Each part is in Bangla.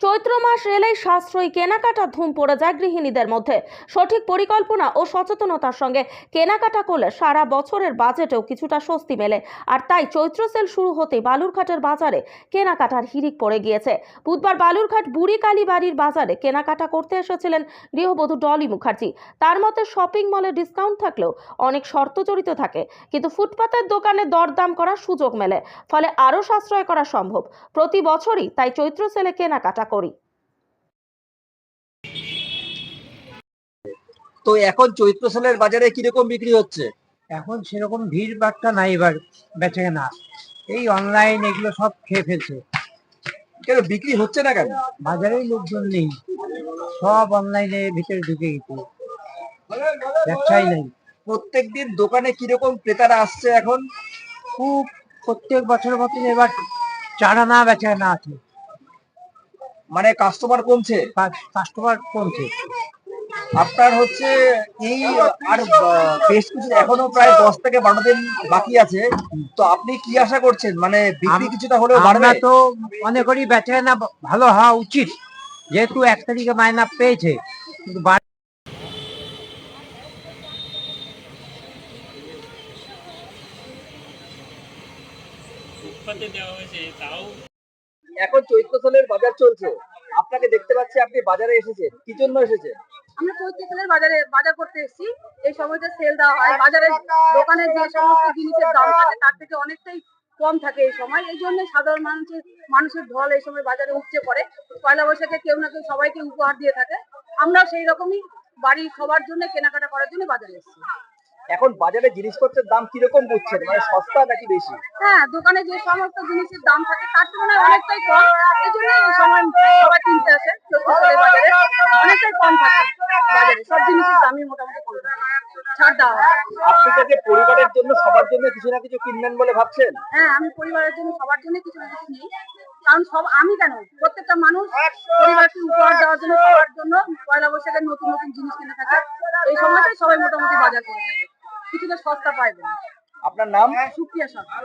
চৈত্র মাস এলেই সাশ্রয়ী কেনাকাটা ধুম পড়ে যায় গৃহিণীদের মধ্যে। সঠিক পরিকল্পনা ও সচেতনতার সঙ্গে কেনাকাটা করলে সারা বছরের বাজেটেও কিছুটা স্বস্তি মেলে। আর তাই চৈত্র সেল শুরু হতে বালুরঘাটের বাজারে কেনাকাটার হিড়িক পড়ে গিয়েছে। বুধবার বালুরঘাট বুড়ি কালী বাড়ির বাজারে কেনাকাটা করতে এসেছিলেন গৃহবধূ ডলি মুখার্জি। তার মতে শপিং মলে ডিসকাউন্ট থাকলেও অনেক শর্ত জড়িত থাকে, কিন্তু ফুটপাতের দোকানে দরদাম করার সুযোগ মেলে, ফলে আরও সাশ্রয় করা সম্ভব। প্রতি বছরই তাই চৈত্র সেলে কেনাকাটা করি। তো এখন চৈত্র সেলের বাজারে কীরকম বিক্রি হচ্ছে? এখন সেরকম ভিড় ভাট্টা নাই এবার বেচে না এই অনলাইন এগুলো সব খেয়ে ফেলছে। কেন বিক্রি হচ্ছে না কেন? বাজারেই লোকজন নেই। সব অনলাইনে ভিতরে ঢুকে গেছে। ব্যবসাই নেই। প্রত্যেকদিন দোকানে কীরকম ক্রেতারা আসছে এখন? খুব প্রত্যেক বছর মতন এবার চারানা বেচা না আছে। মানে কাস্টমার কমছে? কাস্টমার কমছে। আপনার হচ্ছে এই আর বেশ কিছু এখনও প্রায় দশ থেকে বারো দিন বাকি আছে। তো আপনি কি আশা করছেন? মানে বিক্রি কিছুটা হলেও বাড়বে? আমরা তো মনে করি বেচা কেনা ভালো হওয়া উচিত। যেহেতু এক তারিখে মায়না পেয়েছে কিন্তু দেওয়া হয়েছে তাও এখন চৈত্র সেলের বাজার চলছে। আপনাকে দেখতে পাচ্ছি, আপনি বাজারে এসেছেন। কি জন্য এসেছেন? আমরা চৈত্র সেলের বাজারে, বাজার করতে এসেছি। এই সময়টা সেল দেওয়া হয়। বাজারে দোকানে যে সমস্ত জিনিসের দাম থাকে, তার থেকে অনেকটাই কম থাকে এই সময়। এই জন্য সাধারণ মানুষের মানুষের ঢল এই সময় বাজারে উপচে পড়ে। পয়লা বৈশাখে কেউ না কেউ সবাইকে উপহার দিয়ে থাকে। আমরাও সেই রকমই বাড়ির সবার জন্য, কেনাকাটা করার জন্য বাজারে এসেছি। এখন বাজারে জিনিসপত্রের দাম কীরকম বুঝছেন মানে সস্তা নাকি বেশি? হ্যাঁ দোকানে যে সমস্ত জিনিসের দাম থাকে তার তুলনায় অনেকটাই কম। এই জন্য এই সময় সবাই কিনতে আসে বাজারে। অনেকটাই কম থাকে বাজারে। সব জিনিসের দামই মোটামুটি কম থাকে। ছাড় দেওয়া আপনি যে পরিবারের জন্য সবার জন্য কিছু না কিছু কিনবেন বলে ভাবছেন? হ্যাঁ আমি পরিবারের জন্য সবার জন্য কিছু না কিছু নিই। কারণ সব আমি কেন? প্রত্যেকটা মানুষ পরিবারকে উপহার দেওয়ার জন্য সবার জন্য পয়লা বৈশাখের নতুন নতুন জিনিস কিনে থাকে। এই সময়টাই সবাই মোটামুটি বাজার করে থাকে। কিছুটা সস্তা পাইবে না আপনার নাম? সুপ্রিয়া সরকার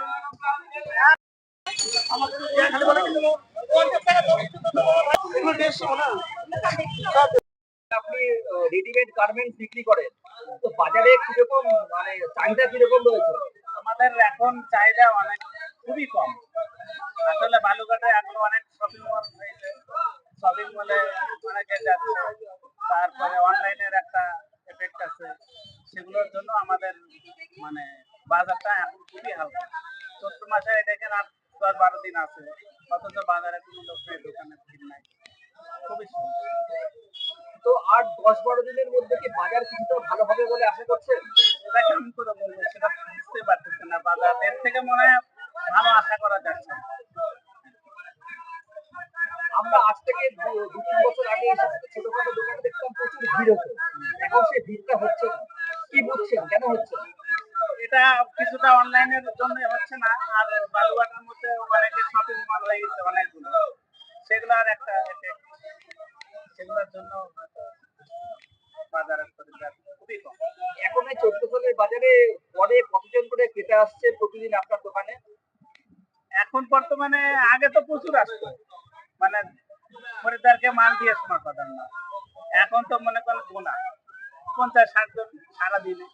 আপনি রেডিমেড গার্মেন্টস বিক্রি করেন। তো বাজারে কীরকম মানে চাহিদা কীরকম রয়েছে? আমাদের এখন চাহিদা অনেক খুবই কম। আসলে বালুঘাটে এখন অনেক শপিং মল হয়েছে। শপিং মলে অনেকে যাচ্ছে তারপরে অনলাইনের একটা এফেক্ট আছে সেগুলোর জন্য আমাদের মানে বাজারটা এখন খুবই হালকা। চৈত্র মাসে দেখেন আর দশ বারো দিন আছে। অথচ বাজারে কোনো লোক নেই দোকানে ভিড় নাই। খুবই তো আর দশ বারো দিনের মধ্যে কি বাজার কিছুটা ভালো হবে বলে আশা করছেন? সেটা কেমন করে বলব সেটা বুঝতে পারতেছে না বাজার। এর থেকে মনে হয় ভালো আশা করা যাচ্ছে। আমরা আজ থেকে দু- তিন বছর আগে ছোটখাটো দোকানে দেখতাম প্রচুর ভিড় হতো। এখন সেই ভিড়টা হচ্ছে কি বুঝছেন? কেন হচ্ছে? এটা কিছুটা অনলাইনের জন্য হচ্ছে না আর বালুঘাটের মধ্যে অনেকে শপিং মল হয়ে গেছে অনেকগুলো সেগুলো আর একটা সেগুলোর জন্য খুবই কম। এখন এই বাজারে পরে কতজন করে ক্রেতা আসছে প্রতিদিন আপনার দোকানে? এখন বর্তমানে আগে তো প্রচুর আসতো মানে খরিদ্দারকে মাল দিয়ে শোনা কথা না এখন তো মনে করেন গোনা পঞ্চাশ ষাট জন সারাদিনে।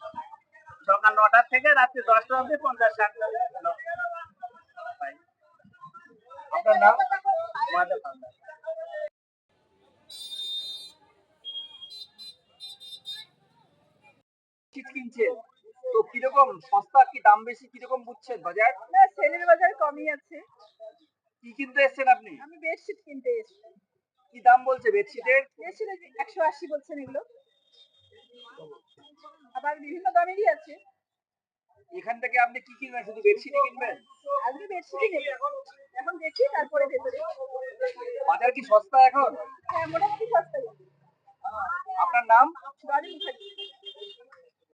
সকাল নটা থেকে রাত্রি দশটা অবধি পঞ্চাশ ষাট আপনার নাম? কিনছেন তো কীরকম সস্তা কি দাম বেশি কীরকম বুঝছেন বাজার? না সেলের বাজার কমই আছে। কি কিনতে এসেছেন আপনি? আমি বেডশিট কিনতে এসেছি। কি দাম বলছে বেডশিটের বেডশিট একশো আশি বলছেন এগুলো। আবার বিভিন্ন দামেরই আছে। এখান থেকে আপনি কি কিনবেন? শুধু বেডশিটই কিনবেন? আজকে বেডশিটই নেব। এখন দেখি তারপরে ভেতরে। বাজার কি সস্তা এখন? হ্যাঁ মোটামুটি সস্তা। আপনার নাম? মুখার্জি